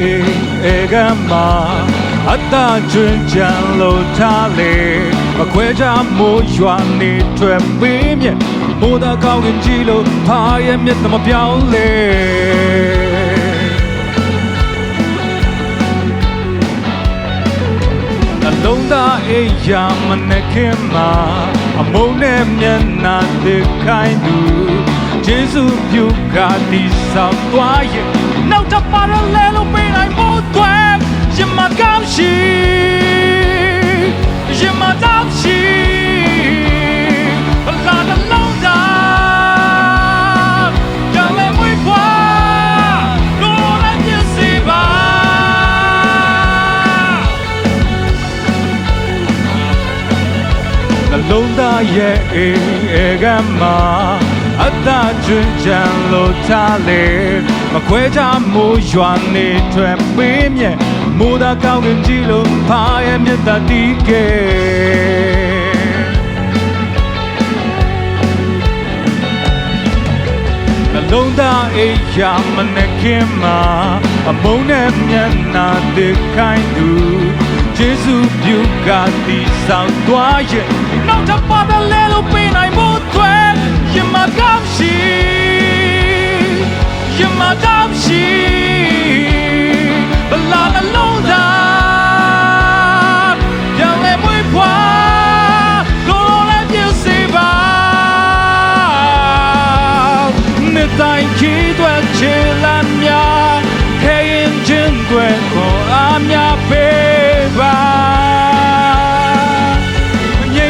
အေးအေကမှာအတာကျွန်းချန်လို့ထားလေမခွဲကြမိုးရွာနေထွက်ပေးမြက်မိုးသာကောင်းကင်ကြည့်လို့ဖာရဲ့မျက်နှာမပြောင်းလေအလုံးသားအိယာမနှခင်မှာအမုန်းနဲ့မျက်နှာတစ်ခိုင်းသူဂျေစုပြုကတိဆောက်သွားရဲ့နော က်တစ်ပါရလဲလို့ပေးနိုင်ဖို့အတွက်ရင်မကောင်းရှိရင်မတောင်းရှိဘလာနှလုံးသားကြောင်လည်းမွေးဖွားကိုယ်လည်းပြည့်စုံပါနှလုံးသားရဲ့အေးအေကမှာ အသာကျွန်းချန်လို့ထားလေမခွဲကြမိုးရွာနေထွက်ပေးမြဲမိုးသာကောင်းကင်ကြည့်လို့ဖာရဲ့မြတ်တာတီးကဲနှလုံးသားအိယာမနှခင်မှာအမုန်းနဲ့မျက်နှာတစ်ခိုင်းသူဂျေစုပြုကတိဆောင်သွားရဲ့နောက်တစ်ပါးလဲလို့ နှစ်တိုင်းခီးသွက်ချေလမ်းများခဲရင်ချင်းွယ်ကိုအများပေးပါငြိ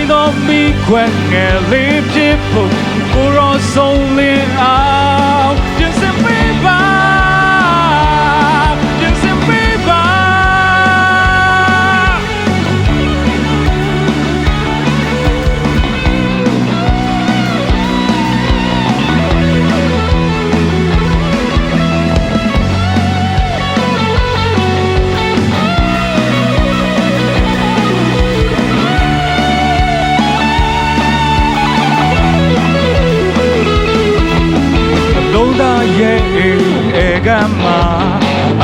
အေးအေကမှာ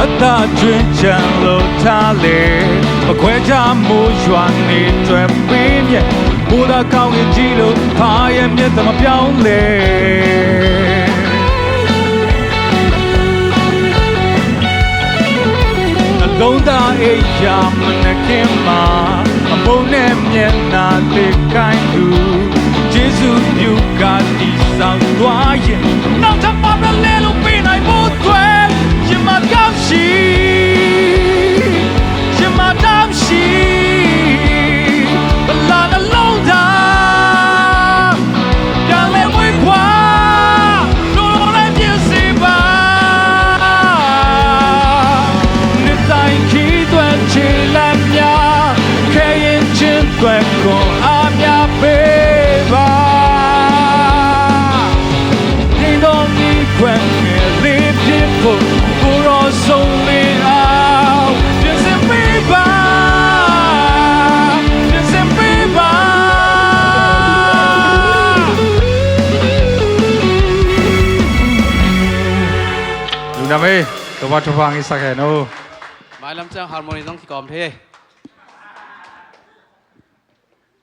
အသာကျွန်းချန်လို့ထားလေမခွဲကြမိုးရွာနေတွေ့ပေးမြက်မိုးသာကောင်းရင်ကြည့်လို့ဖာရဲ့မျက်နှာမပြောင်းလေအလုံးသားအိယာမနှခင် ချင်းွက်ကိုအများပေးပါဒီတော့ဒီခွက်ငယ်လေးဖြစ်ဖို့ကိုရောဆုံးလေးအောင်ပြင်ဆင်ပေးပါပြင်ဆင်